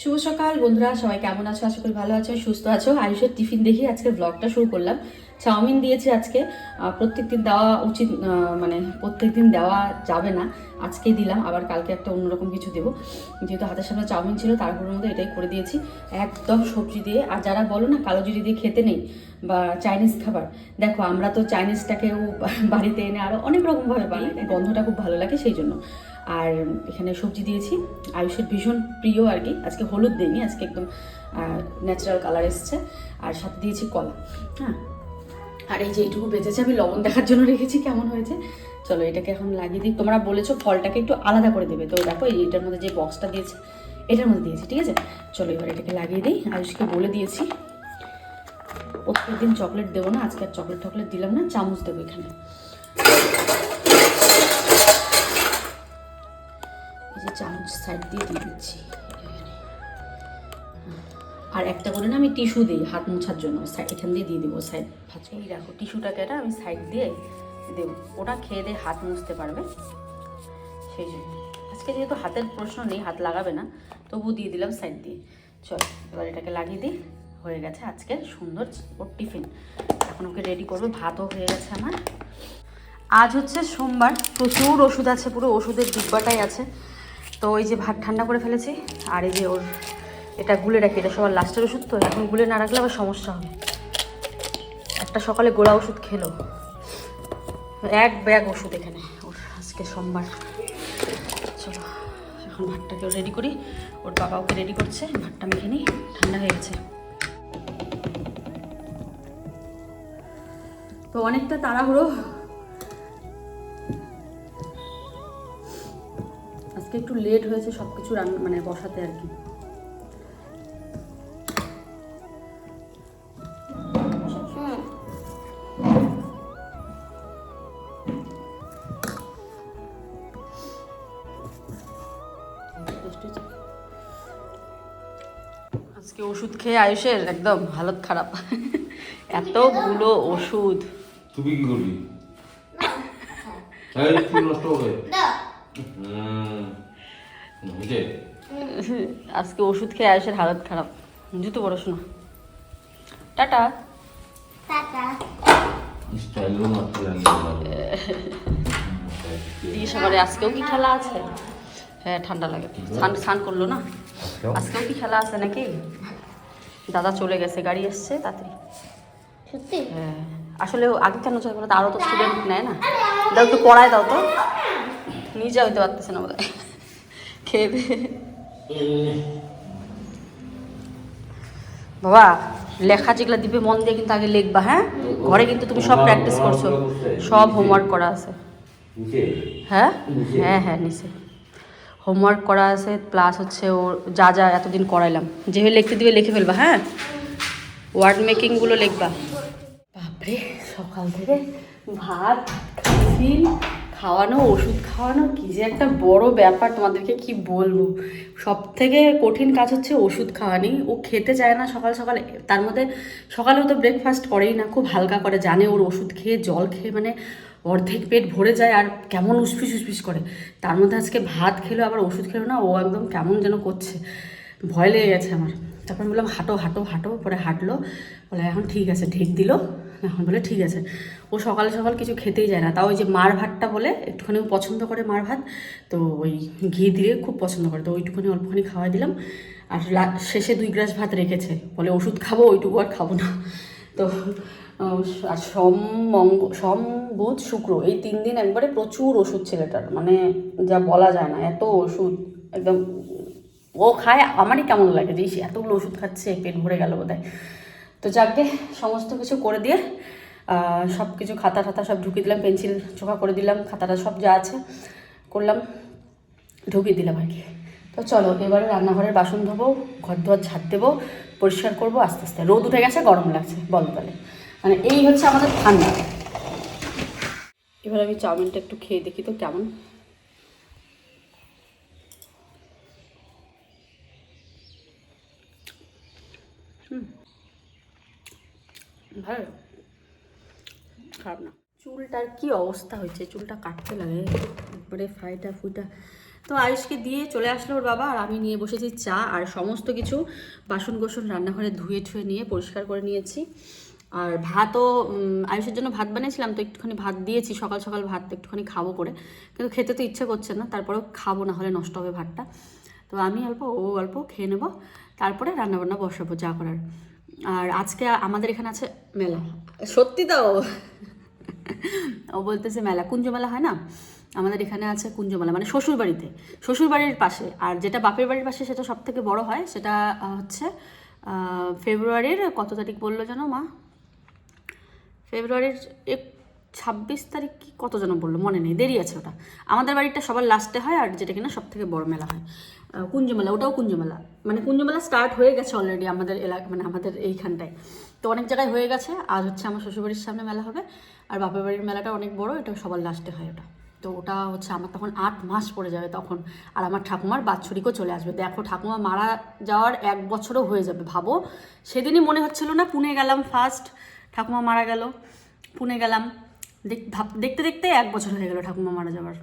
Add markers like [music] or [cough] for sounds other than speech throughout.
শুভ সকাল, বন্ধুরা। সবাই কেমন আছো? আশা করি ভালো আছো, সুস্থ আছো। আয়ুষের টিফিন দেখে আজকে ব্লগটা শুরু করলাম। চাউমিন দিয়েছি আজকে। প্রত্যেক দিন দেওয়া উচিত মানে প্রত্যেক দিন দেওয়া যাবে না। আজকেই দিলাম, আবার কালকে একটা অন্যরকম কিছু দেবো। যেহেতু হাতের সামনে চাউমিন ছিল, তারপরের মধ্যে এটাই করে দিয়েছি। একদম সবজি দিয়ে, আর যারা বলো না কালো জিরে দিয়ে খেতে নেই বা চাইনিজ খাবার, দেখো আমরা তো চাইনিজটাকেও বাড়িতে এনে আরও অনেক রকমভাবে বানাই। গন্ধটা খুব ভালো লাগে সেই জন্য। আর এখানে সবজি দিয়েছি। আয়ুষের ভীষণ প্রিয় আর কি। আজকে হলুদ দিইনি, আজকে একদম ন্যাচারাল কালার এসছে। আর সাথে দিয়েছি কলা হ্যাঁ? আর এই যে এইটুকু বেঁচেছে, আমি লবণ দেখার জন্য রেখেছি, কেমন হয়েছে? চলো এটাকে এখন লাগিয়ে দিই। তোমরা বলেছ ফলটাকে একটু আলাদা করে দেবে, তো দেখো এই এটার মধ্যে যে বক্সটা দিয়েছে, এটার মধ্যে দিয়েছি, ঠিক আছে? চলো এবার এটাকে লাগিয়ে দিই। আয়ুষকে বলে দিয়েছি, প্রত্যেকদিন চকলেট দেবো না, আজকে আর চকলেট টকলেট দিলাম না, চামচ দেবো এখানে। যে চামচ সাইড দিয়ে দিয়ে দিচ্ছি। আর একটা করে না আমি টিস্যু দিই, হাত মোছার জন্য। সাইড এখান দিয়ে দিয়ে দেবো সাইড ভাজ এই দেখো টিস্যুটাকে না আমি সাইড দিয়ে দেবো। ওটা খেয়ে দিয়ে হাত মুছতে পারবে। সেই জন্য। আজকে যেহেতু হাতের প্রশ্ন নেই, হাত লাগাবে না তবু দিয়ে দিলাম সাইড দিয়ে। চল, এবার এটাকে লাগিয়ে দিই। হয়ে গেছে আজকে সুন্দর ওর টিফিন। এখন ওকে রেডি করব। ভাতও হয়ে গেছে আমার। আজ হচ্ছে সোমবার। প্রচুর ওষুধ আছে, পুরো ওষুধের ডিব্বাটাই আছে। তো ওই যে ভাত ঠান্ডা করে ফেলেছি, আর এই যে ওর এটা গুলে রাখি, এটা সবার লাস্টের ওষুধ তো, এখন গুলে না রাখলে আবার সমস্যা হবে। একটা সকালে গোড়া ওষুধ খেলো। এক ব্যাগ ওষুধ এখানে, ওর আজকে সোমবার। চলো, এখন ভাতটাকে রেডি করি। ওর বাবা ওকে রেডি করছে, ভাতটা মেখে নিই, ঠান্ডা হয়ে গেছে। তো অনেকটা তাড়াহুড়ো আজকে একটু লেট হয়েছে সব কিছু রান্না মানে বসাতে আর কি। আজকে ওষুধ খেয়ে আয়ুষের একদম হালত খারাপ। এতগুলো ওষুধ। তুমি কি করবি নষ্ট হবে বুঝে আজকে ওষুধ খেয়ে আয়ুষের হালত খারাপ। জুতো পড়াশোনা টাটা। দিয়ে সকালে আজকেও কি খেলা আছে? হ্যাঁ ঠান্ডা লাগে। স্নান স্নান করল না? আজকেও? কি খেলা আছে নাকি? দাদা চলে গেছে গাড়ি এসছে তাড়াতাড়ি। সত্যি? হ্যাঁ। আসলে আগে কেন চলে বলো তো আরও তো স্টুডেন্ট নেয় না। দাও একটু পড়ায় দাও তো। নিজে হইতে পারতেছে না বোধ খেয়ে। বাবা, লেখা যেগুলো দিবে, মন দিয়ে কিন্তু আগে লিখবা হ্যাঁ? ঘরে কিন্তু তুমি সব প্র্যাকটিস করছ। সব হোমওয়ার্ক করা আছে। হ্যাঁ? হ্যাঁ হ্যাঁ নিচে। হোমওয়ার্ক করা আছে প্লাস হচ্ছে ওর যা যা এতদিন করাইলাম। যেভাবে লিখতে দিবে, লিখে ফেলবা হ্যাঁ? ওয়ার্ড মেকিংগুলো লিখবা। বাপরে, সকাল থেকে ভাত খাওয়ানো, ওষুধ খাওয়ানো, কি যে একটা বড় ব্যাপার তোমাদেরকে কি বলব? সব থেকে কঠিন কাজ হচ্ছে ওষুধ খাওয়ানি ও খেতে চায় না সকাল সকাল, তার মধ্যে সকালেও তো ব্রেকফাস্ট করেই না, খুব হালকা করে জানে ওর ওষুধ খেয়ে, জল খেয়ে মানে অর্ধেক পেট ভরে যায় আর কেমন উসফিস উসফিস করে। তার মধ্যে আজকে ভাত খেলো, আবার ওষুধ খেলো না, ও একদম কেমন যেন করছে। ভয় লেগে গেছে আমার। তারপর বললাম, হাঁটো হাঁটো হাঁটো। পরে হাঁটলো। বলে, এখন ঠিক আছে। ঢেক দিল। এখন বলে ঠিক আছে। ও সকাল সকাল কিছু খেতেই যায় না। তাও ওই যে মার ভাতটা বলে, একটুখানি পছন্দ করে মার ভাত, তো ওই ঘি দিয়ে খুব পছন্দ করে। তো ওইটুখানি অল্পখানি খাওয়াই দিলাম। আর শেষে দুই গ্লাস ভাত রেখেছে। বলে ওষুধ খাব, ওইটুকু আর খাব না। তো আর সম মঙ্গ, সোম, বুধ, শুক্র, এই তিন দিন একবারে প্রচুর ওষুধ ছেলেটার। মানে যা বলা যায় না, এত ওষুধ, একদম, ও খায়, আমারই কেমন লাগে, যে এতগুলো ওষুধ খাচ্ছে, পেট ভরে গেল বোধহয়। তো যাকে সমস্ত কিছু করে দিয়ে সব কিছু খাতা টাতা সব ঢুকিয়ে দিলাম, পেন্সিল চোখা করে দিলাম, খাতাটা সব যা আছে করলাম, ঢুকিয়ে দিলাম আর কি। তো চলো, এবারে রান্নাঘরের বাসন ধোবো ঘর দুয়ার ঝাড় দেবো, পরিষ্কার করব, আস্তে আস্তে। রোদ উঠে গেছে, গরম লাগছে, বলো তাহলে। মানে এই হচ্ছে আমাদের ঠান্ডা। এবার আমি চাউমিনটা একটু খেয়ে দেখি তো কেমন। ভালো খারাপ না। চুলটার কি অবস্থা হয়েছে? চুলটা কাটতে লাগে। একবারে ফাইটা ফুইটা। তো আয়ুষকে দিয়ে চলে আসলো ওর বাবা আর আমি নিয়ে বসেছি চা আর সমস্ত কিছু বাসন কোসন রান্নাঘরে ধুয়ে ঠুয়ে নিয়ে পরিষ্কার করে নিয়েছি। আর ভাতও আয়ুষের জন্য ভাত বানিয়েছিলাম, তো একটুখানি ভাত দিয়েছি। সকাল সকাল ভাত একটুখানি খাব করে। কিন্তু খেতে তো ইচ্ছে করছে না, তারপরেও খাব না, হলে নষ্ট হবে ভাতটা। তো আমি অল্প, ও অল্প খেয়ে নেব। তারপরে রান্নাবান্না বসাবো যা করার। আর আজকে আমাদের এখানে আছে মেলা। সত্যি তো ও বলতেছে মেলা কুঞ্জ মেলা হয় না? আমাদের এখানে আছে কুঞ্জ মেলা মানে শ্বশুর বাড়িতে শ্বশুর বাড়ির পাশে আর যেটা বাপের বাড়ির পাশে সেটা সব থেকে বড় হয় সেটা হচ্ছে ফেব্রুয়ারির কত তারিখ বলল জানো মা? ফেব্রুয়ারির এক ছাব্বিশ তারিখ কি কত যেন বলল মনে নেই দেরি আছে ওটা। আমাদের বাড়িটা সবার লাস্টে হয় আর যেটা কিনা সব থেকে বড় মেলা হয়। আহ, কুঞ্জ মেলা ওটাও কুঞ্জ মেলা মানে কুঞ্জমেলা স্টার্ট হয়ে গেছে অলরেডি আমাদের এলাকা মানে আমাদের এইখানটায়। তো অনেক জায়গায় হয়ে গেছে। আজ হচ্ছে আমার শ্বশুরবাড়ির সামনে মেলা হবে। আর বাপের বাড়ির মেলাটা অনেক বড় এটা সবার লাস্টে হয় ওটা। তো ওটা হচ্ছে আমার তখন আট মাস পড়ে যাবে তখন। আর আমার ঠাকুমার বাৎসরিকও চলে আসবে। দেখো ঠাকুমা মারা যাওয়ার এক বছরও হয়ে যাবে ভাবো। সেদিনই মনে হচ্ছিল না পুনে গেলাম ফার্স্ট ঠাকুমা মারা গেল পুনে গেলাম। দেখ- ভাব- দেখতে দেখতে এক বছর হয়ে গেল ঠাকুমা মারা যাওয়ার।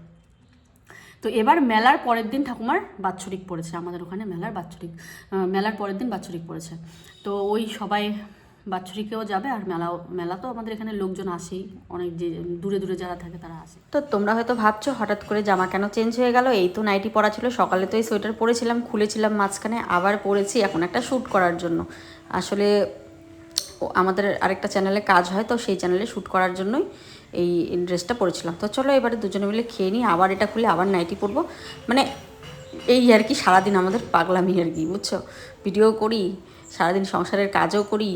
তো এবার মেলার পরের দিন ঠাকুমার বাৎসরিক পড়েছে, আমাদের ওখানে মেলার বাৎসরিক মেলার পরের দিন বাৎসরিক পড়েছে। তো ওই সবাই বাৎসরিকেও যাবে আর মেলাও মেলা তো আমাদের এখানে লোকজন আসেই, অনেক যে দূরে দূরে যারা থাকে তারা আসে। তো তোমরা হয়তো ভাবছ, হঠাৎ করে জামা কেন চেঞ্জ হয়ে গেল? এই তো নাইটি পরা ছিল, সকালে তো এই সোয়েটার পরেছিলাম, খুলেছিলাম মাঝখানে, আবার পরেছি এখন একটা শ্যুট করার জন্য। আসলে আমাদের আরেকটা চ্যানেলে কাজ হয়, তো সেই চ্যানেলে শ্যুট করার জন্যই এই ড্রেসটা পরেছিলাম। তো চলো এবারে দুজনে মিলে খেয়ে নিই, আবার এটা খুলে আবার নাইটি পরবো। মানে এই আর কি, সারাদিন আমাদের পাগলামি আর কি, বুঝছ? ভিডিও করি, সারাদিন সংসারের কাজও করি,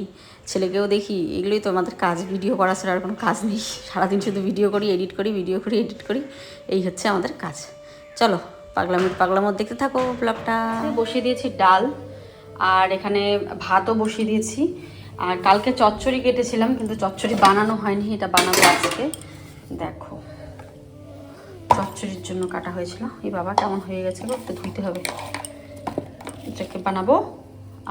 ছেলেকেও দেখি, এগুলোই তো আমাদের কাজ ভিডিও করা ছাড়া আর কোনো কাজ নেই। সারাদিন শুধু ভিডিও করি এডিট করি ভিডিও করি এডিট করি, এই হচ্ছে আমাদের কাজ। চলো, পাগলামির পাগলামো দেখতে থাকো ব্লগটা বসিয়ে দিয়েছি ডাল, আর এখানে ভাতও বসিয়ে দিয়েছি। আর কালকে চচ্চড়ি কেটেছিলাম, কিন্তু চচ্চড়ি বানানো হয়নি, এটা বানাবো আজকে। দেখো, চচ্চড়ির জন্য কাটা হয়েছিল। এই বাবা, কেমন হয়ে গেছে একটু ধুইতে হবে। এটাকে বানাবো,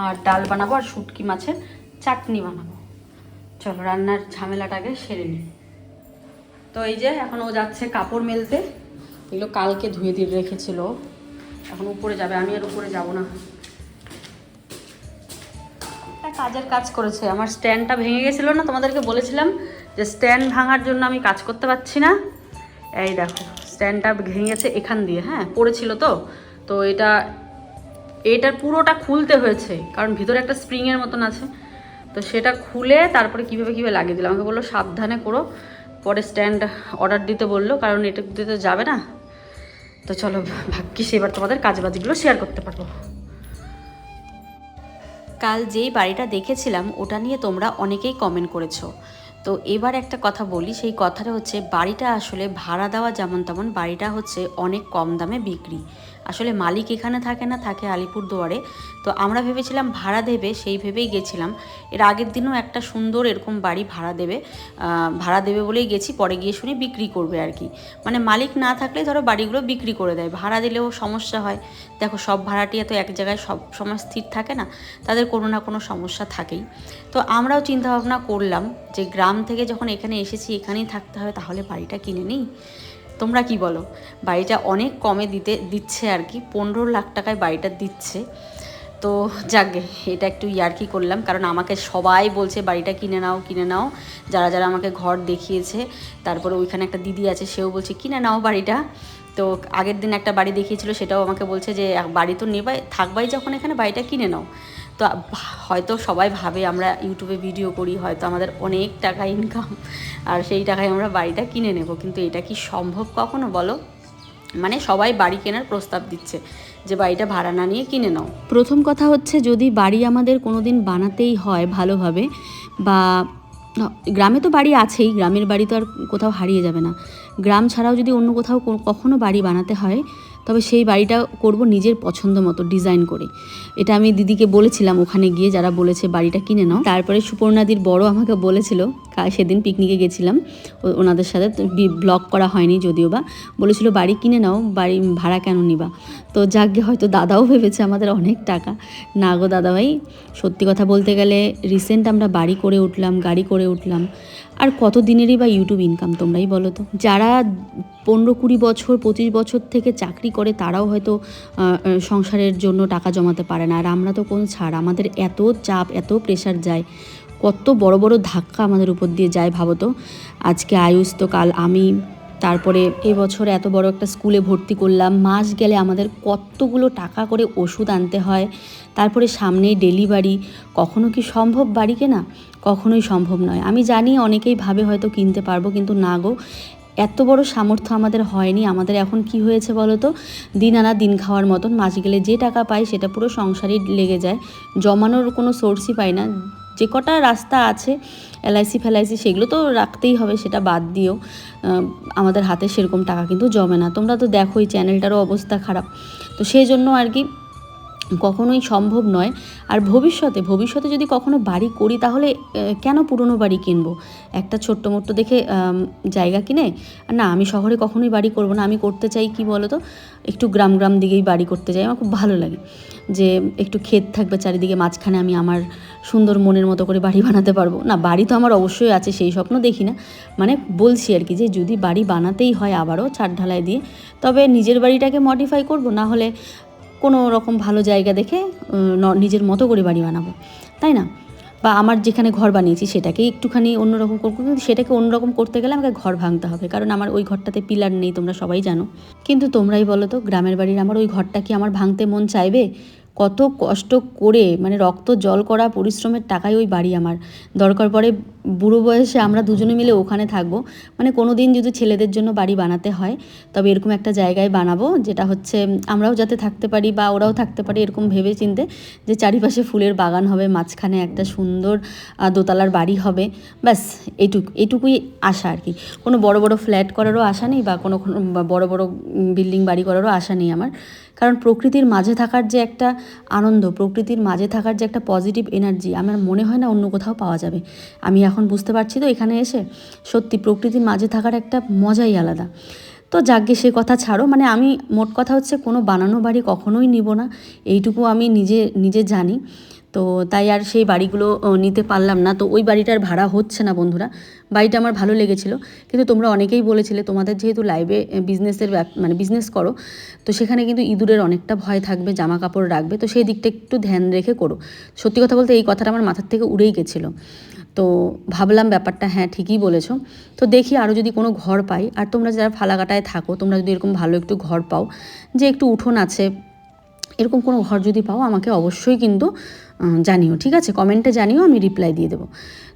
আর ডাল বানাবো, আর শুটকি মাছের চাটনি বানাবো। চলো, রান্নার ঝামেলাটাকে সেরে নিই। তো এই যে, এখন ও যাচ্ছে কাপড় মেলতে। এগুলো কালকে ধুয়ে দিয়ে রেখেছিল। এখন উপরে যাবে, আমি আর উপরে যাব না। কাজের কাজ করেছে। আমার স্ট্যান্ডটা ভেঙে গেছিল না, তোমাদেরকে বলেছিলাম যে স্ট্যান্ড ভাঙার জন্য আমি কাজ করতে পারছি না। এই দেখো স্ট্যান্ডটা ভেঙে গেছে এখান দিয়ে হ্যাঁ পড়েছিল তো। তো এটা, এটার পুরোটা খুলতে হয়েছে, কারণ ভিতরে একটা স্প্রিংয়ের মতন আছে। তো সেটা খুলে তারপরে কীভাবে কীভাবে লাগিয়ে দিলাম। আমাকে বলল, সাবধানে করো। পরে স্ট্যান্ড অর্ডার দিতে বলল, কারণ এটা দিতে যাবে না। তো চলো, ভাগ্যিস এবার তোমাদের কাজবাজগুলো শেয়ার করতে পারব। কাল যেই বাড়িটা দেখেছিলাম, ওটা নিয়ে তোমরা অনেকেই কমেন্ট করেছ। তো এবার একটা কথা বলি, সেই কথাটা হচ্ছে বাড়িটা আসলে ভাড়া দেওয়া যেমন তেমন বাড়িটা হচ্ছে অনেক কম দামে বিক্রি। আসলে মালিক এখানে থাকে না, থাকে আলিপুর দুয়ারে তো আমরা ভেবেছিলাম ভাড়া দেবে, সেই ভেবেই গেছিলাম। এর আগের দিনও একটা সুন্দর এরকম বাড়ি ভাড়া দেবে। ভাড়া দেবে বলেই গেছি, পরে গিয়ে শুনি বিক্রি করবে আর কি। মানে মালিক না থাকলে ধরো বাড়িগুলো বিক্রি করে দেয়, ভাড়া দিলেও সমস্যা হয়। দেখো সব ভাড়াটিয়া তো এক জায়গায় সব সময় স্থির থাকে না, তাদের কোনো না কোনো সমস্যা থাকেই। তো আমরাও চিন্তা ভাবনা করলাম যে গ্রাম থেকে যখন এখানে এসেছি, এখানেই থাকতে হবে, তাহলে বাড়িটা কিনে নিই। তোমরা কি বলো? বাড়িটা অনেক কমে দিতে, দিচ্ছে আর কি, পনেরো লাখ টাকায় বাড়িটা দিচ্ছে। তো যাকে এটা একটু ইয়ার্কি করলাম, কারণ আমাকে সবাই বলছে, বাড়িটা কিনে নাও কিনে নাও। যারা যারা আমাকে ঘর দেখিয়েছে, তারপরে ওইখানে একটা দিদি আছে, সেও বলছে, কিনে নাও বাড়িটা। তো আগের দিন একটা বাড়ি দেখিয়েছিল, সেটাও আমাকে বলছে যে, বাড়ি তো নেবাই, থাকবাই যখন এখানে, বাড়িটা কিনে নাও। তো হয়তো সবাই ভাবে আমরা ইউটিউবে ভিডিও করি, হয়তো আমাদের অনেক টাকা ইনকাম আর সেই টাকায় আমরা বাড়িটা কিনে নেব। কিন্তু এটা কি সম্ভব কখনো বলো? মানে সবাই বাড়ি কেনার প্রস্তাব দিচ্ছে যে বাড়িটা ভাড়া না নিয়ে কিনে নাও। প্রথম কথা হচ্ছে যদি বাড়ি আমাদের কোনো দিন বানাতেই হয় ভালোভাবে বা গ্রামে তো বাড়ি আছেই, গ্রামের বাড়ি তো আর কোথাও হারিয়ে যাবে না। গ্রাম ছাড়াও যদি অন্য কোথাও কখনো বাড়ি বানাতে হয়, তবে সেই বাড়িটা করব নিজের পছন্দ মতো ডিজাইন করে। এটা আমি দিদিকে বলেছিলাম ওখানে গিয়ে, যারা বলেছে বাড়িটা কিনে নাও। তারপরে সুপর্ণাদির বড় আমাকে বলেছিল সেদিন পিকনিকে গেছিলাম ওনাদের সাথে ব্লগ করা হয়নি যদিও বা। বলেছিল, বাড়ি কিনে নাও, বাড়ি ভাড়া কেন নিবা? তো যাকে হয়তো দাদাও ভেবেছে আমাদের অনেক টাকা। না গো দাদাভাই, সত্যি কথা বলতে গেলে রিসেন্ট আমরা বাড়ি করে উঠলাম, গাড়ি করে উঠলাম। আর কত দিনেরই বা ইউটিউব ইনকাম তোমরাই বলো তো? যারা পনেরো কুড়ি বছর, পঁচিশ বছর থেকে চাকরি করে, তারাও হয়তো সংসারের জন্য টাকা জমাতে পারে না। আর আমরা তো কোন ছাড়? আমাদের এত চাপ, এত প্রেশার যায়, কত বড় বড় ধাক্কা আমাদের উপর দিয়ে যায় ভাবতো আজকে আয়ুষ তো কাল আমি তারপরে এবছর এত বড় একটা স্কুলে ভর্তি করলাম। মাস গেলে আমাদের কতগুলো টাকা করে ওষুধ আনতে হয়। তারপরে সামনেই ডেলিভারি। কখনো কি সম্ভব বাড়ি কেনা? কখনোই সম্ভব নয়। আমি জানি অনেকেই ভাবে হয়তো কিনতে পারব, কিন্তু না গো। এত বড় সামর্থ্য আমাদের হয়নি। আমাদের এখন কি হয়েছে বলো তো? দিন আনা দিন খাওয়ার মতন মাস গেলে যে টাকা পাই, সেটা পুরো সংসারেই লেগে যায়। জমানোর কোনো সোর্সই পাই না। যে কটা রাস্তা আছে এলআইসি ফেলআইসি সেগুলো তো রাখতেই হবে, সেটা বাদ দিয়েও আমাদের হাতে সেরকম টাকা কিন্তু জমে না। তোমরা তো দেখোই চ্যানেলটারও অবস্থা খারাপ। তো সেই জন্য আর কি কখনোই সম্ভব নয়। আর ভবিষ্যতে ভবিষ্যতে যদি কখনো বাড়ি করি, তাহলে কেন পুরনো বাড়ি কিনবো? একটা ছোট্ট মোট্ট দেখে জায়গা কিনে না, আমি শহরে কখনোই বাড়ি করব না। আমি করতে চাই কি বলো তো একটু গ্রাম গ্রাম দিকেই বাড়ি করতে চাই। আমার খুব ভালো লাগে যে, একটু ক্ষেত থাকবে চারিদিকে, মাঝখানে আমি আমার সুন্দর মনের মতো করে বাড়ি বানাতে পারব। না, বাড়ি তো আমার অবশ্যই আছে, সেই স্বপ্ন দেখি না। মানে বলছি আর কি যে, যদি বাড়ি বানাতেই হয় আবারও ছাদ ঢালাই দিয়ে, তবে নিজের বাড়িটাকে মডিফাই করব, না হলে কোনো রকম ভালো জায়গা দেখে নিজের মতো করে বাড়ি বানাবো। তাই না? বা আমার যেখানে ঘর বানিয়েছি সেটাকে একটুখানি অন্যরকম করব। কিন্তু সেটাকে অন্যরকম করতে গেলে আমাকে ঘর ভাঙতে হবে। কারণ আমার ওই ঘরটাতে পিলার নেই, তোমরা সবাই জানো। কিন্তু তোমরাই বলো তো, গ্রামের বাড়ির আমার ওই ঘরটা কি আমার ভাঙতে মন চাইবে? কত কষ্ট করে মানে রক্ত জল করা পরিশ্রমের টাকায় ওই বাড়ি আমার। দরকার পড়ে বুড়ো বয়সে আমরা দুজনে মিলে ওখানে থাকব। মানে কোনো দিন যদি ছেলেদের জন্য বাড়ি বানাতে হয়, তবে এরকম একটা জায়গায় বানাবো, যেটা হচ্ছে, আমরাও যাতে থাকতে পারি বা ওরাও থাকতে পারি এরকম ভেবে চিনতে যে চারিপাশে ফুলের বাগান হবে, মাঝখানে একটা সুন্দর দোতলার বাড়ি হবে। ব্যাস এইটুকু এইটুকুই আশা আর কি। কোনো বড় বড় ফ্ল্যাট করারও আশা নেই বা কোনো বড় বড় বিল্ডিং বাড়ি করারও আশা নেই আমার। কারণ প্রকৃতির মাঝে থাকার যে একটা আনন্দ, প্রকৃতির মাঝে থাকার যে একটা পজিটিভ এনার্জি আমার মনে হয় না অন্য কোথাও পাওয়া যাবে। আমি এখন বুঝতে পারছি তো এখানে এসে সত্যি প্রকৃতির মাঝে থাকার একটা মজাই আলাদা। তো যাকে সে কথা ছাড়ো মানে আমি মোট কথা হচ্ছে কোনো বানানো বাড়ি কখনোই নিব না, এইটুকু আমি নিজে নিজে জানি। তো তাই আর সেই বাড়িগুলো নিতে পারলাম না। তো ওই বাড়িটার ভাড়া হচ্ছে না বন্ধুরা, বাড়িটা আমার ভালো লেগেছিল। কিন্তু তোমরা অনেকেই বলেছিলে তোমাদের যেহেতু লাইভে বিজনেসের মানে বিজনেস করো, তো সেখানে কিন্তু ইঁদুরের অনেকটা ভয় থাকবে জামা কাপড় রাখবে। তো সেই দিকটা একটু ধ্যান রেখে করো। সত্যি কথা বলতে এই কথাটা আমার মাথার থেকে উড়েই গেছিল। তো ভাবলাম ব্যাপারটা হ্যাঁ ঠিকই বলেছ। তো দেখি আরও যদি কোনো ঘর পাই, আর তোমরা যারা ফালাকাটায় থাকো, তোমরা যদি এরকম ভালো একটু ঘর পাও, যে একটু উঠোন আছে, এরকম কোনো ঘর যদি পাও, আমাকে অবশ্যই কিন্তু জানিও, ঠিক আছে? কমেন্টে জানিও, আমি রিপ্লাই দিয়ে দেবো।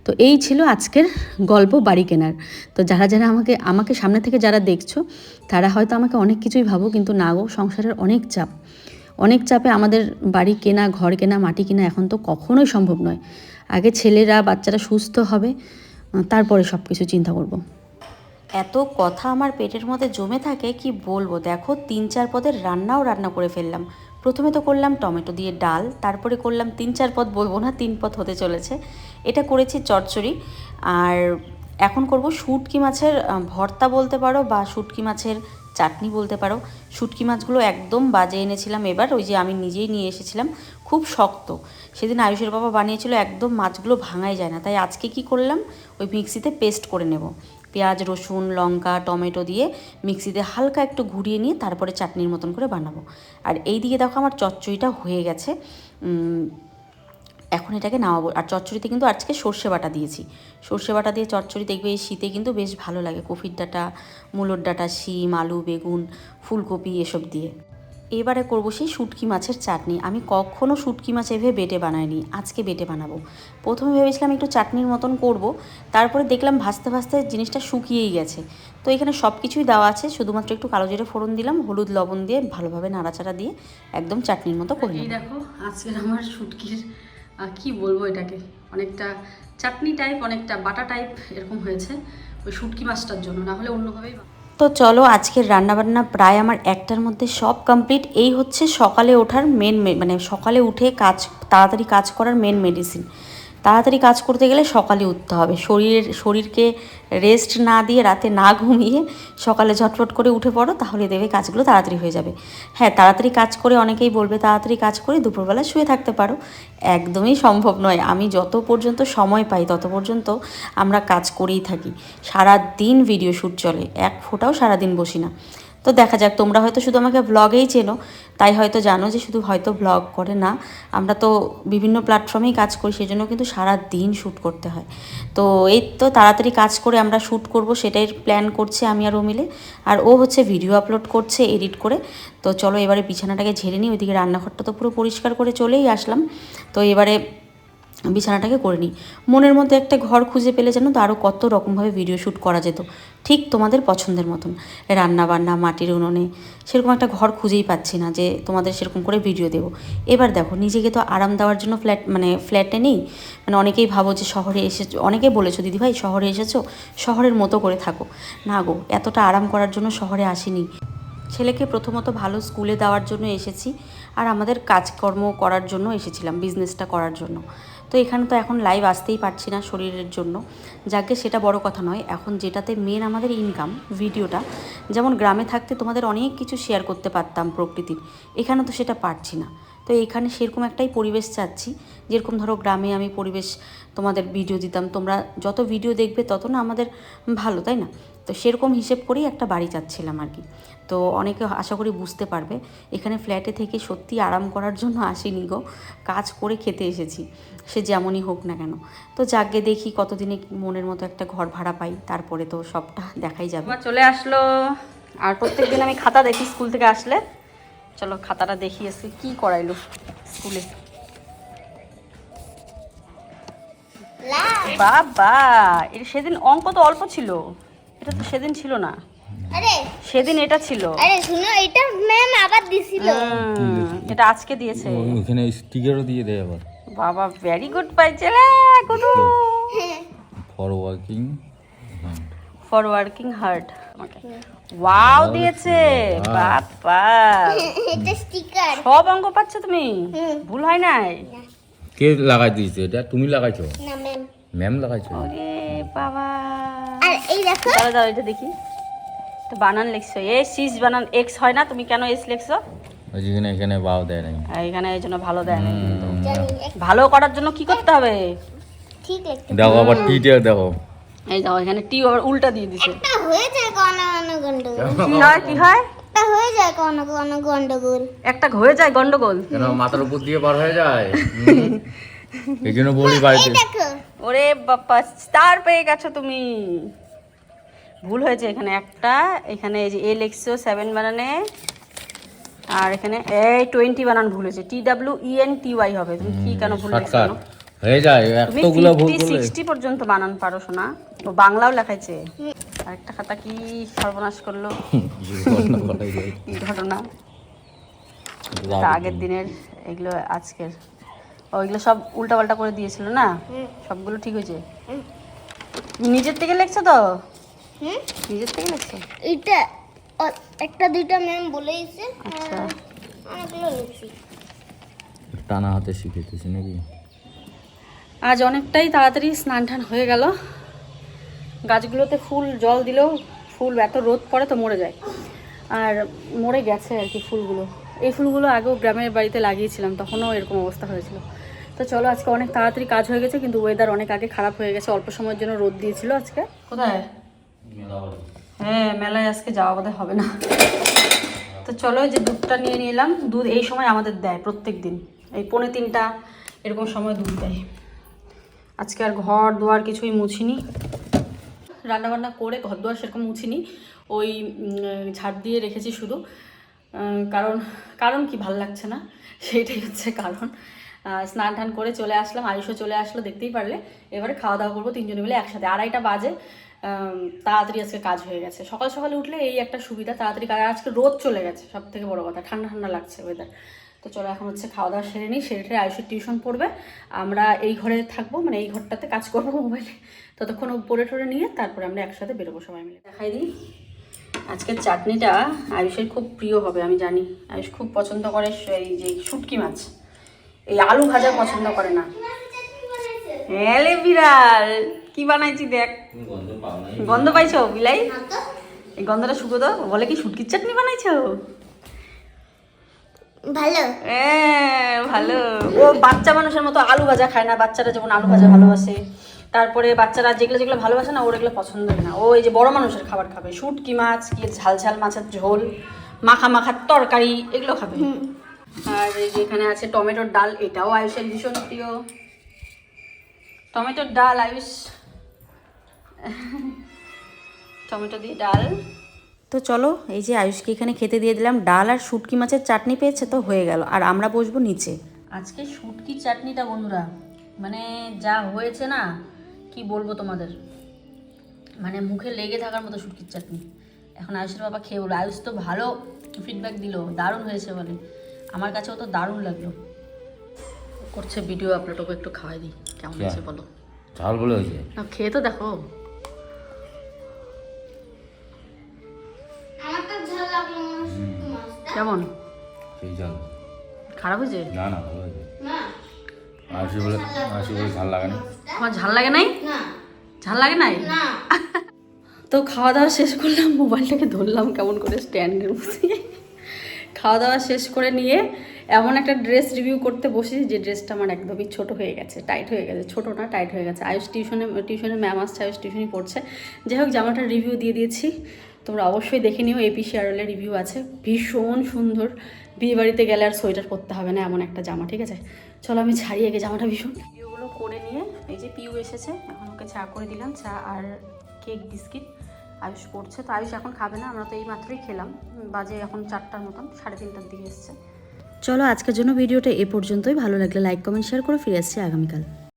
তো এই ছিল আজকের গল্প বাড়ি কেনার। তো যারা যারা আমাকে আমাকে সামনে থেকে যারা দেখছ, তারা হয়তো আমাকে অনেক কিছুই ভাবো, কিন্তু না গো, সংসারের অনেক চাপ। অনেক চাপে আমাদের বাড়ি কেনা, ঘর কেনা, মাটি কেনা এখন তো কখনোই সম্ভব নয়। আগে ছেলেরা, বাচ্চারা সুস্থ হবে তারপরে সব কিছু চিন্তা করব। এত কথা আমার পেটের মধ্যে জমে থাকে, কি বলব? দেখো, তিন চার পদের রান্নাও রান্না করে ফেললাম। প্রথমে তো করলাম টমেটো দিয়ে ডাল, তারপরে করলাম তিন চার পদ বলব না, তিন পদ হতে চলেছে। এটা করেছি চচ্চড়ি, আর এখন করব শুটকি মাছের ভর্তা বলতে পারো বা শুটকি মাছের চাটনি বলতে পারো। শুটকি মাছগুলো একদম বাজে এনেছিলাম এবার, ওই যে আমি নিজেই নিয়ে এসেছিলাম। খুব শক্ত। সেদিন আয়ুষের বাবা বানিয়েছিল, একদম মাছগুলো ভাঙাই যায় না। তাই আজকে কি করলাম? ওই মিক্সিতে পেস্ট করে নেব। পেঁয়াজ, রসুন, লঙ্কা, টমেটো দিয়ে মিক্সিতে হালকা একটু ঘুরিয়ে নিয়ে তারপরে চাটনির মতন করে বানাবো। আর এই দিকে দেখো আমার চচ্চড়িটা হয়ে গেছে। এখন এটাকে নামাবো। আর চচ্চড়িতে কিন্তু আজকে সর্ষে বাটা দিয়েছি। সর্ষে বাটা দিয়ে চচ্চড়ি দেখবে এই শীতে কিন্তু বেশ ভালো লাগে। কফির ডাঁটা, মূলোর ডাঁটা, শিম, আলু, বেগুন, ফুলকপি এসব দিয়ে। এবারে করব সেই শুটকি মাছের চাটনি। আমি কখনও শুটকি মাছ এভাবে বেটে বানাইনি। আজকে বেটে বানাবো। প্রথমে ভেবেছিলাম একটু চাটনির মতন করব। তারপরে দেখলাম ভাজতে ভাজতে জিনিসটা শুকিয়েই গেছে। তো এখানে সব কিছুই দেওয়া আছে। শুধুমাত্র একটু কালো জিরে ফোড়ন দিলাম, হলুদ লবণ দিয়ে ভালোভাবে নাড়াচাড়া দিয়ে একদম চাটনির মতো করে দেখো, আজকের আমার শুটকির কি বলব এটাকে? অনেকটা চাটনি টাইপ অনেকটা বাটা টাইপ এরকম হয়েছে ওই শুটকি মাছটার জন্য, না হলে অন্যভাবেই তো চলো আজকের রান্নাবান্না প্রায় আমার একটার মধ্যে সব কমপ্লিট এই হচ্ছে সকালে ওঠার মেন মানে সকালে উঠে কাজ, তাড়াতাড়ি কাজ করার মেন মেডিসিন তাড়াতাড়ি কাজ করতে গেলে সকালে উঠতে হবে। শরীরের শরীরকে রেস্ট না দিয়ে রাতে না ঘুমিয়ে সকালে ঝটফট করে উঠে পড়ো, তাহলে দেবে কাজগুলো তাড়াতাড়ি হয়ে যাবে। হ্যাঁ তাড়াতাড়ি কাজ করে অনেকেই বলবে তাড়াতাড়ি কাজ করে দুপুরবেলা শুয়ে থাকতে পারো। একদমই সম্ভব নয়। আমি যত পর্যন্ত সময় পাই তত পর্যন্ত আমরা কাজ করেই থাকি। সারা দিন ভিডিও শ্যুট চলে। এক ফোটাও সারা দিন বসি না। তো দেখা যাক, তোমরা হয়তো শুধু আমাকে ব্লগেই চেনো, তাই হয়তো জানো যে শুধু হয়তো ব্লগ করে না। আমরা তো বিভিন্ন প্ল্যাটফর্মেই কাজ করি সেই জন্য কিন্তু সারা দিন শ্যুট করতে হয়। তো এই তো তাড়াতাড়ি কাজ করে আমরা শ্যুট করব, সেটাই প্ল্যান করছে আমি আর ও মিলে আর ও হচ্ছে ভিডিও আপলোড করছে এডিট করে। তো চলো এবারে বিছানাটাকে ঝেড়ে নিই, ওইদিকে রান্নাঘরটা তো পুরো পরিষ্কার করে চলেই আসলাম। তো এবারে বিছানাটাকে করে নিই। মনের মধ্যে একটা ঘর খুঁজে পেলে যেন তো আরও কত রকমভাবে ভিডিও শ্যুট করা যেত। ঠিক তোমাদের পছন্দের মতন। রান্না বান্না মাটির উনুনে, সেরকম একটা ঘর খুঁজেই পাচ্ছি না যে তোমাদের সেরকম করে ভিডিও দেবো। এবার দেখো, নিজেকে তো আরাম দেওয়ার জন্য ফ্ল্যাট মানে ফ্ল্যাটে নেই। মানে অনেকেই ভাবো যে শহরে এসেছ, অনেকে বলেছ দিদিভাই শহরে এসেছ? শহরের মতো করে থাকো। না গো, এতটা আরাম করার জন্য শহরে আসিনি। ছেলেকে প্রথমত ভালো স্কুলে দেওয়ার জন্য এসেছি, আর আমাদের কাজকর্ম করার জন্য এসেছিলাম বিজনেসটা করার জন্য। তো এখানে তো এখন লাইভ আসতেই পারছি না শরীরের জন্য। যাকে সেটা বড় কথা নয়, এখন যেটাতে মেন আমাদের ইনকাম ভিডিওটা যেমন গ্রামে থাকতে তোমাদের অনেক কিছু শেয়ার করতে পারতাম প্রকৃতির, এখানে তো সেটা পারছি না। তো এখানে সেরকম একটাই পরিবেশ চাচ্ছি, যেরকম ধরো গ্রামে আমি পরিবেশ তোমাদের ভিডিও দিতাম, তোমরা যত ভিডিও দেখবে তত না আমাদের ভালো, তাই না? তো সেরকম হিসেব করেই একটা বাড়ি চাচ্ছিলাম আর কি। তো অনেকে আশা করি বুঝতে পারবে এখানে ফ্ল্যাটে থেকে সত্যি আরাম করার জন্য আসিনি গো কাজ করে খেতে এসেছি সে যেমনই হোক না কেন। তো যাকে দেখি কতদিনে মনের মতো একটা ঘর ভাড়া পাই তারপরে তো সবটা দেখাই যাবে। চলে আসলো। আর প্রত্যেক দিন আমি খাতা দেখি স্কুল থেকে আসলে। চলো খাতাটা দেখি আজকে কি করাইলো স্কুলে। বাবা এটা সেদিন অঙ্ক তো অল্প ছিল। এটা তো সেদিন ছিল না। আরে। সেদিন এটা ছিল। আরে শুনো এটা ম্যাম আবার দিছিল। এটা আজকে দিয়েছে। ওখানে স্টিকারও দিয়ে দেয় আবার। বাবা ভেরি গুড। পাইছে রে গুডু for working for working hard wow দিয়েছে বাবা। [laughs] এটা স্টিকার সব অঙ্ক পাচ্ছ তুমি? ভুল হয় নাই? কে লাগাই দিয়েছে এটা তুমি লাগাইছো? না ম্যাম ম্যাম লাগাইছো? ওরে বাবা। আর এই দেখো। দাঁড়া দাও এটা দেখি। তো বানান লিখছো। এ সিস বানান এক্স হয় না? তুমি কেন এস লিখছো? ওই এখানে বাও দেয় নাই। এখানে এই জন্য ভালো দেয় না ভালো করার জন্য কি করতে হবে? ঠিক লিখতে দেখো আবার টিটা দেখো। এই দাও এখানে টি আবার উল্টা দিয়ে দিছে। একটা হয়ে যায় কোন কোন গন্ডগোল কি হয় কি হয়? একটা হয়ে যায় কোন কোন গন্ডগোল একটা হয়ে যায় গন্ডগোল। কেন মাথার উপর দিয়ে পার হয়ে যায়? এই জন্য বলি বাড়িতে। ওরে বাপ্পা স্টার পেয়ে গেছো তুমি। ভুল হয়েছে এখানে একটা এখানে এই যে এ লিখছো সেভেন বানানে আর এখানে এ টোয়েন্টি বানান ভুল হয়েছে T W E N T Y হবে তুমি কি কেন ভুল লিখছো হয়ে যায় তুমি এতগুলো ভুল করলে। সিক্সটি পর্যন্ত বানান পারো শোনা ও বাংলাও লেখাইছে। আরেকটা খাতা কি সর্বনাশ করল? কি ঘটনা? তা আগের দিনের এগুলো আজকের। ও এগুলো সব উল্টাপাল্টা করে দিয়েছিল না? সবগুলো ঠিক হয়েছে? নিজের থেকে লেখছো তো? হুম? নিজের থেকে লেখছো এটা একটা দুইটা ম্যাম বলেইছে আচ্ছা। অনেকগুলো লিখছি টানা হাতে শিখেতেছি নাকি? আজ অনেকটাই তাড়াতাড়ি স্নান টান হয়ে গেল। গাছগুলোতে ফুল জল দিলেও ফুল এত রোদ পড়ে তো মরে যায়। আর মরে গেছে আর কি ফুলগুলো। এই ফুলগুলো আগেও গ্রামের বাড়িতে লাগিয়েছিলাম তখনও এরকম অবস্থা হয়েছিল। তো চলো আজকে অনেক তাড়াতাড়ি কাজ হয়ে গেছে কিন্তু ওয়েদার অনেক আগে খারাপ হয়ে গেছে অল্প সময়ের জন্য রোদ দিয়েছিল আজকে। কোথায়? হ্যাঁ মেলায় আজকে যাওয়া বোধহয় হবে না। তো চলো যে দুধটা নিয়ে নিলাম। দুধ এই সময় আমাদের দেয় প্রত্যেক দিন। এই পৌনে তিনটা এরকম সময় দুধ দেয়। আজকে আর ঘর দুয়ার কিছুই মুছিনি। রান্নাবান্না করে ঘর দুয়ার সেরকম মুছিনি। ওই ঝাড় দিয়ে রেখেছি শুধু। কারণ কারণ কি ভালো লাগছে না? সেইটাই হচ্ছে কারণ। স্নান টান করে চলে আসলাম। আয়ুষও চলে আসলো দেখতেই পারলে। এবারে খাওয়া দাওয়া করব তিনজনে মিলে একসাথে। আড়াইটা বাজে। তাড়াতাড়ি আজকে কাজ হয়ে গেছে। সকাল সকালে উঠলে এই একটা সুবিধা, তাড়াতাড়ি কাজ আজকে রোদ চলে গেছে সব থেকে বড় কথা। ঠান্ডা ঠান্ডা লাগছে ওয়েদার তো চলো এখন হচ্ছে খাওয়া দাওয়া সেরে নিই, সেরে আয়ুষের টিউশন পড়বে। আমরা এই ঘরে থাকব মানে এই ঘরটাতে কাজ করব মোবাইলে ততক্ষণ পড়ে টরে নিয়ে তারপরে আমরা একসাথে বেরোবো সবাই মিলে। দেখাই দিই। আজকের চাটনিটা আয়ুষের খুব প্রিয় হবে, আমি জানি। আয়ুষ খুব পছন্দ করে এই যে শুটকি মাছ। এই আলু ভাজা পছন্দ করে না। এলে বিড়াল। কি বানাইছি দেখ। গন্ধ পাইছো বিলাই? এই গন্ধটা শুকো দাও বলে কি শুটকির চাটনি বানাইছো? ভালো। এ ভালো। ও বাচ্চা মানুষের মতো আলু ভাজা খায় না বাচ্চারা যেমন আলু ভাজা ভালোবাসে। তারপরে বাচ্চারা যেগুলো যেগুলো ভালোবাসে না ওর এগুলো পছন্দ হয় না। ও এই যে বড় মানুষের খাবার খাবে শুটকি মাছ কি ঝাল ঝাল মাছের ঝোল মাখা মাখার তরকারি এগুলো খাবে। আর এই যে এখানে আছে টমেটোর ডাল এটাও আয়ুষের ভীষণ প্রিয়। টমেটোর ডাল আয়ুষ। টমেটো দিয়ে ডাল। তো চলো এই যে আয়ুষকে এখানে খেতে দিয়ে দিলাম। ডাল আর শুটকি মাছের চাটনি পেয়েছে তো হয়ে গেল। আর আমরা বসবো নিচে। আজকে শুটকি চাটনিটা বন্ধুরা মানে যা হয়েছে না কি বলব তোমাদের? মানে মুখে লেগে থাকার মতো শুটকির চাটনি। এখন আয়ুষের বাবা খেয়ে বলো আয়ুষ তো ভালো ফিডব্যাক দিল। দারুণ হয়েছে বলে আমার কাছেও তো দারুণ লাগল। করছে ভিডিও আপলোড ওকে একটু খাওয়াই দিই। কেমন হ্যাঁ। হয়েছে বলো? ঝাল বলে হয়েছে। না খেয়ে তো দেখো। কেমন? সেই ঝাল। খারাপ হয়েছে? না না ভালো হয়েছে। আশি বলে আশি বলে ঝাল লাগে না। তোমার ঝাল লাগে নাই? না। ঝাল লাগে নাই? না। [laughs] তো খাওয়া দাওয়া শেষ করলাম মোবাইলটাকে ধরলাম কেমন করে স্ট্যান্ডের বসিয়ে খাওয়া দাওয়া শেষ করে নিয়ে এমন একটা ড্রেস রিভিউ করতে বসেছি যে ড্রেসটা আমার একদমই ছোট হয়ে গেছে টাইট হয়ে গেছে, ছোট না টাইট হয়ে গেছে। আয়ুষ টিউশনে টিউশনে ম্যাম আসছে, আয়ুষ টিউশনই পড়ছে। যাই হোক জামাটার রিভিউ দিয়ে দিয়েছি। তোমরা অবশ্যই দেখে নিও এপি শেয়ারলের রিভিউ আছে। ভীষণ সুন্দর। বিয়ে বাড়িতে গেলে আর সোয়েটার পরতে হবে না, এমন একটা জামা, ঠিক আছে? চলো আমি ছাড়িয়ে গে জামাটা ভীষণ। ভিডিওগুলো করে নিয়ে, এই যে পিউ এসেছে, এখন ওকে চা করে দিলাম, চা আর কেক বিস্কিট আয়ুষ পড়ছে, তো আয়ুষ এখন খাবে না, আমরা তো এই মাত্রই খেলাম। বাজে এখন চারটার মতন, সাড়ে তিনটার দিকে এসছে। চলো আজকের জন্য ভিডিওটা এ পর্যন্তই। ভালো লাগলে লাইক কমেন্ট শেয়ার করে ফিরে আসছি আগামীকাল।